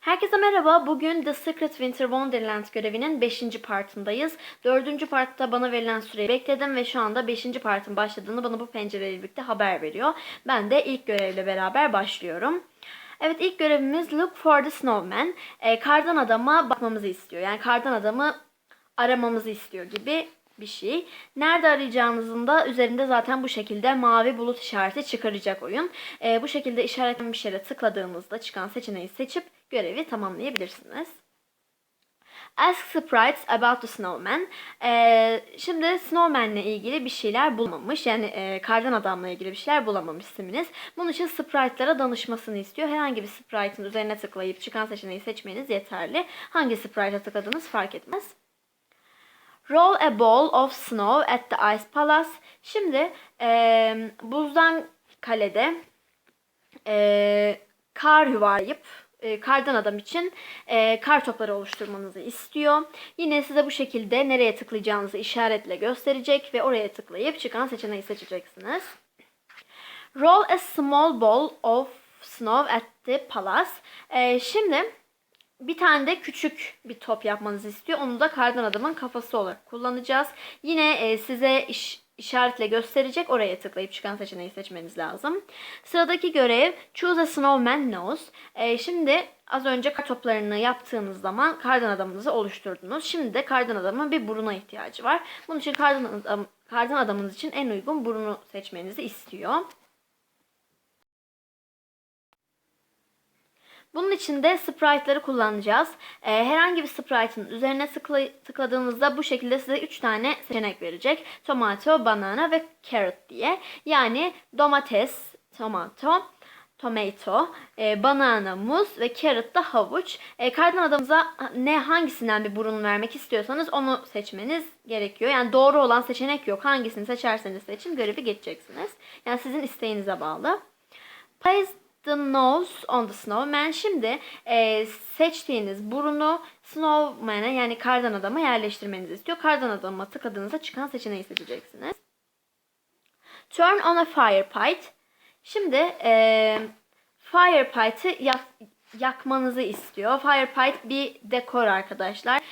Herkese merhaba. Bugün The Secret Winter Wonderland görevinin 5. partındayız. 4. partta bana verilen süreyi bekledim ve şu anda 5. partın başladığını bana bu pencereyle birlikte haber veriyor. Ben de ilk görevle beraber başlıyorum. Evet ilk görevimiz Look for the Snowman. Ee, kardan adama bakmamızı istiyor. Yani kardan adamı aramamızı istiyor gibi bir şey. Nerede arayacağınızın da üzerinde zaten bu şekilde mavi bulut işareti çıkaracak oyun. Ee, bu şekilde işaretlenmiş yere tıkladığınızda çıkan seçeneği seçip görevi tamamlayabilirsiniz. Ask sprites about the snowman. Ee, şimdi snowman ile ilgili bir şeyler bulamamış. Yani e, kardan adamla ilgili bir şeyler bulamamış siminiz. Bunun için sprite'lara danışmasını istiyor. Herhangi bir sprite'ın üzerine tıklayıp çıkan seçeneği seçmeniz yeterli. Hangi sprite'a tıkladığınız fark etmez. Roll a ball of snow at the ice palace. Şimdi e, buzdan kalede e, kar yuvarlayıp e, kardan adam için e, kar topları oluşturmanızı istiyor. Yine size bu şekilde nereye tıklayacağınızı işaretle gösterecek ve oraya tıklayıp çıkan seçeneği seçeceksiniz. Roll a small ball of snow at the palace. E, şimdi bir tane de küçük bir top yapmanızı istiyor. Onu da kardan adamın kafası olarak kullanacağız. Yine e, size iş, işaretle gösterecek. Oraya tıklayıp çıkan seçeneği seçmeniz lazım. Sıradaki görev Choose a Snowman Nose. E, şimdi az önce kar toplarını yaptığınız zaman kardan adamınızı oluşturdunuz. Şimdi de kardan adamın bir buruna ihtiyacı var. Bunun için kardan, adam, kardan adamınız için en uygun burunu seçmenizi istiyor. Bunun için de sprite'ları kullanacağız. Ee, herhangi bir sprite'ın üzerine tıkla, tıkladığınızda bu şekilde size 3 tane seçenek verecek. Tomato, banana ve carrot diye. Yani domates, tomato, tomato, e, banana, muz ve carrot da havuç. E, kardan adamıza ne hangisinden bir burun vermek istiyorsanız onu seçmeniz gerekiyor. Yani doğru olan seçenek yok. Hangisini seçerseniz seçin görevi geçeceksiniz. Yani sizin isteğinize bağlı. Place the nose on the snowman. Şimdi e, seçtiğiniz burunu snowman'a yani kardan adama yerleştirmenizi istiyor. Kardan adama tıkladığınızda çıkan seçeneği seçeceksiniz. Turn on a fire pit. Şimdi e, fire pit'i yak, yakmanızı istiyor. Fire pit bir dekor arkadaşlar.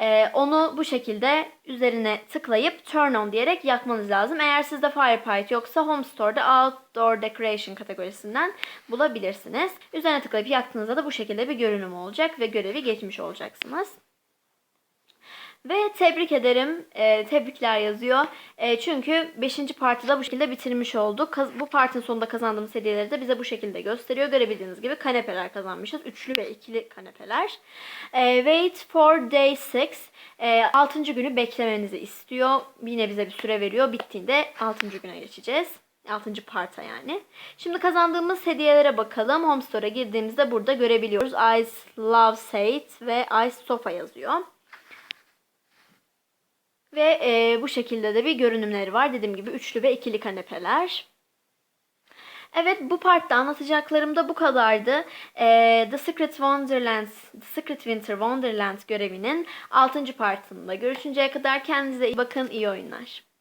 Ee, onu bu şekilde üzerine tıklayıp turn on diyerek yakmanız lazım. Eğer sizde Firepite yoksa Home Store'da Outdoor Decoration kategorisinden bulabilirsiniz. Üzerine tıklayıp yaktığınızda da bu şekilde bir görünüm olacak ve görevi geçmiş olacaksınız. Ve tebrik ederim. E, tebrikler yazıyor. E, çünkü 5. partide bu şekilde bitirmiş olduk. Kaz- bu partinin sonunda kazandığımız hediyeleri de bize bu şekilde gösteriyor. Görebildiğiniz gibi kanepeler kazanmışız. Üçlü ve ikili kanepeler. E, wait for day 6. E, 6. günü beklemenizi istiyor. Yine bize bir süre veriyor. Bittiğinde 6. güne geçeceğiz. 6. parta yani. Şimdi kazandığımız hediyelere bakalım. Home Store'a girdiğimizde burada görebiliyoruz. Ice Love Sate ve Ice Sofa yazıyor. Ve e, bu şekilde de bir görünümleri var. Dediğim gibi üçlü ve ikili kanepeler. Evet bu partta anlatacaklarım da bu kadardı. E, The Secret Wonderland, The Secret Winter Wonderland görevinin 6. partında görüşünceye kadar kendinize iyi bakın, iyi oyunlar.